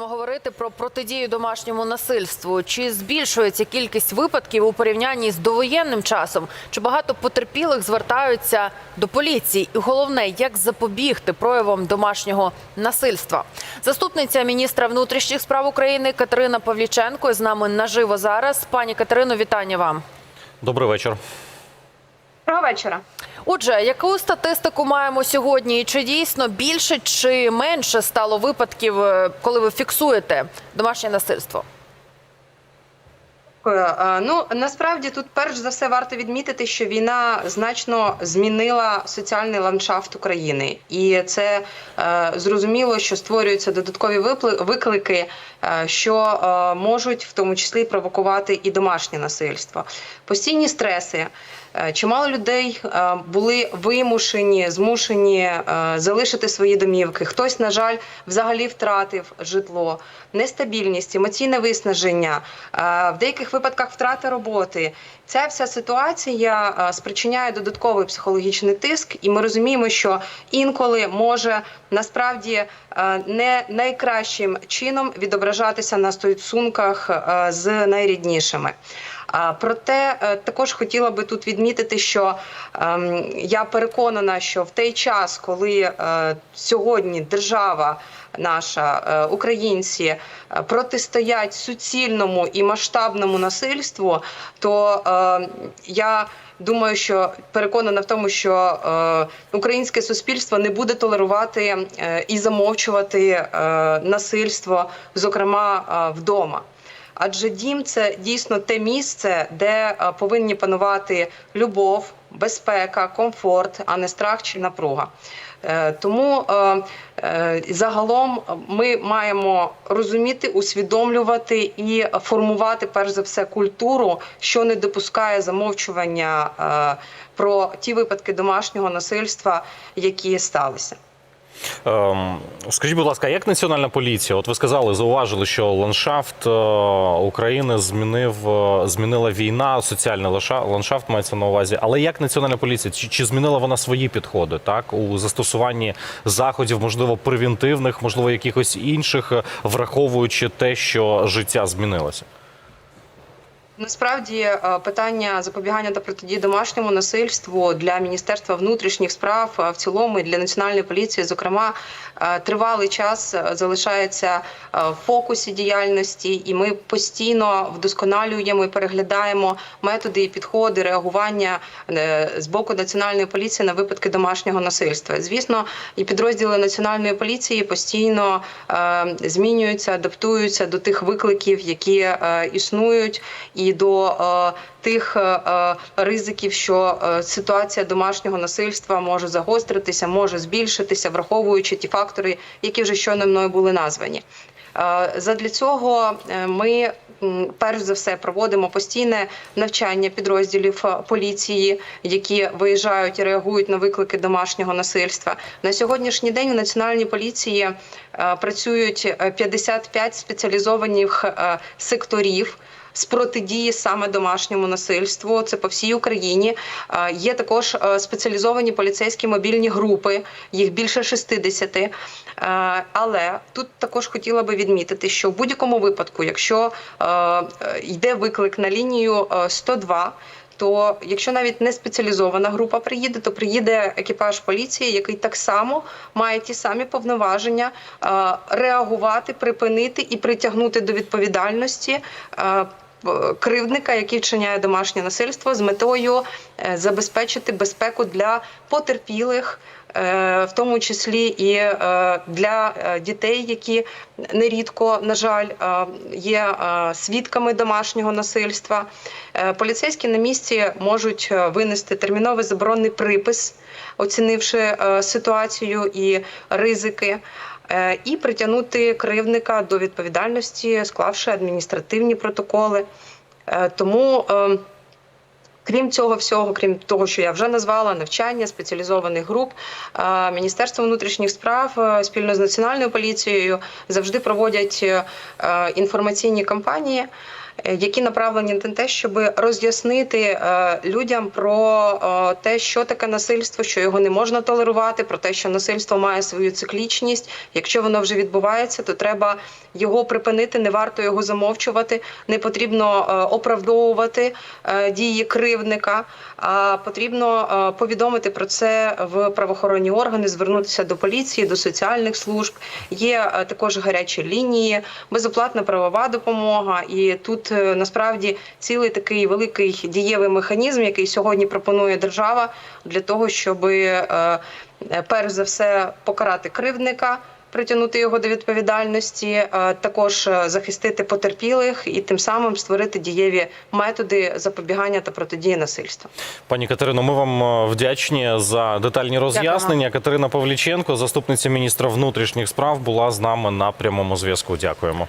Будемо говорити про протидію домашньому насильству. Чи збільшується кількість випадків у порівнянні з довоєнним часом? Чи багато потерпілих звертаються до поліції? І головне, як запобігти проявам домашнього насильства? Заступниця міністра внутрішніх справ України Катерина Павліченко з нами наживо зараз. Пані Катерино, вітання вам. Добрий вечір. Доброго вечора. Отже, яку статистику маємо сьогодні? І чи дійсно більше чи менше стало випадків, е, коли ви фіксуєте домашнє насильство? Е, Ну насправді тут перш за все варто відмітити, що війна значно змінила соціальний ландшафт України, і це е, зрозуміло, що створюються додаткові виклики, е, що е, можуть в тому числі провокувати і домашнє насильство, постійні стреси. Е, Чимало людей е, були вимушені, змушені е, залишити свої домівки. Хтось, на жаль, взагалі втратив житло, нестабільність, емоційне виснаження, в деяких випадках втрата роботи. Ця вся ситуація спричиняє додатковий психологічний тиск, і ми розуміємо, що інколи може насправді не найкращим чином відображатися на стосунках з найріднішими. Проте е, також хотіла би тут відмітити, що ем, я переконана, що в той час, коли е, сьогодні держава наша, е, українці протистоять суцільному і масштабному насильству, то я думаю, що переконана в тому, що е, українське суспільство не буде толерувати е, і замовчувати е, насильство, зокрема е, вдома. Адже дім це дійсно те місце, де е, повинні панувати любов, безпека, комфорт, а не страх чи напруга. Е, Тому е, загалом ми маємо розуміти, усвідомлювати і формувати перш за все культуру, що не допускає замовчування про ті випадки домашнього насильства, які сталися. Ем, скажіть, будь ласка, як національна поліція? От ви сказали, зауважили, що ландшафт е, України змінив е, змінила війна, соціальний ландшафт мається на увазі. Але як національна поліція? Чи, чи змінила вона свої підходи так у застосуванні заходів, можливо, превентивних, можливо, якихось інших, е, враховуючи те, що життя змінилося? Насправді е, питання запобігання та протидії домашньому насильству для міністерства внутрішніх справ е, в цілому і для національної поліції, зокрема, е, тривалий час залишається в фокусі діяльності, і ми постійно вдосконалюємо і переглядаємо методи і підходи реагування з боку національної поліції на випадки домашнього насильства. Звісно, і підрозділи національної поліції постійно змінюються, адаптуються до тих викликів, які існують, і до е, тих е, е, ризиків, що ситуація домашнього насильства може загостритися, може збільшитися, враховуючи ті фактори, які вже щойно мною були названі. Задля цього ми перш за все проводимо постійне навчання підрозділів поліції, які виїжджають і реагують на виклики домашнього насильства. На сьогоднішній день в національній поліції працюють е, 55 спеціалізованих секторів. З протидії саме домашньому насильству, це по всій Україні. Е, Є також е, спеціалізовані поліцейські мобільні групи, їх більше 60. Е, Але тут також хотіла би відмітити, що в будь-якому випадку, якщо йде виклик на лінію е, 102, то якщо навіть не спеціалізована група приїде, то приїде екіпаж поліції, який так само має ті самі повноваження е, реагувати, припинити і притягнути до відповідальності. Кривдника, який вчиняє домашнє насильство, з метою е, забезпечити безпеку для потерпілих, е, в тому числі і е, для дітей, які нерідко, на жаль, є свідками домашнього насильства. Поліцейські на місці можуть винести терміновий заборонний припис, оцінивши ситуацію і ризики. Е, І притягнути кривника до відповідальності, склавши адміністративні протоколи. Е, Тому е, Крім цього всього, крім того, що я вже назвала, навчання спеціалізованих груп, Міністерство внутрішніх справ спільно з національною поліцією завжди проводять інформаційні кампанії. Е, які направлені на те, щоб роз'яснити е, людям про е, те, що таке насильство, що його не можна толерувати, про те, що насильство має свою циклічність. Якщо воно вже відбувається, то треба його припинити, не варто його замовчувати, не потрібно оправдовувати дії кривдника. А потрібно повідомити про це в правоохоронні органи, звернутися до поліції, до соціальних служб. Є також гарячі лінії, безоплатна правова допомога. І тут е, насправді цілий такий великий дієвий механізм, який сьогодні пропонує держава для того, щоб е, е, перш за все покарати кривдника. Притягнути його до відповідальності, також захистити потерпілих і тим самим створити дієві методи запобігання та протидії насильству. Пані Катерино, ми вам вдячні за детальні роз'яснення. Катерина Павліченко, заступниця міністра внутрішніх справ, була з нами на прямому зв'язку. Дякуємо.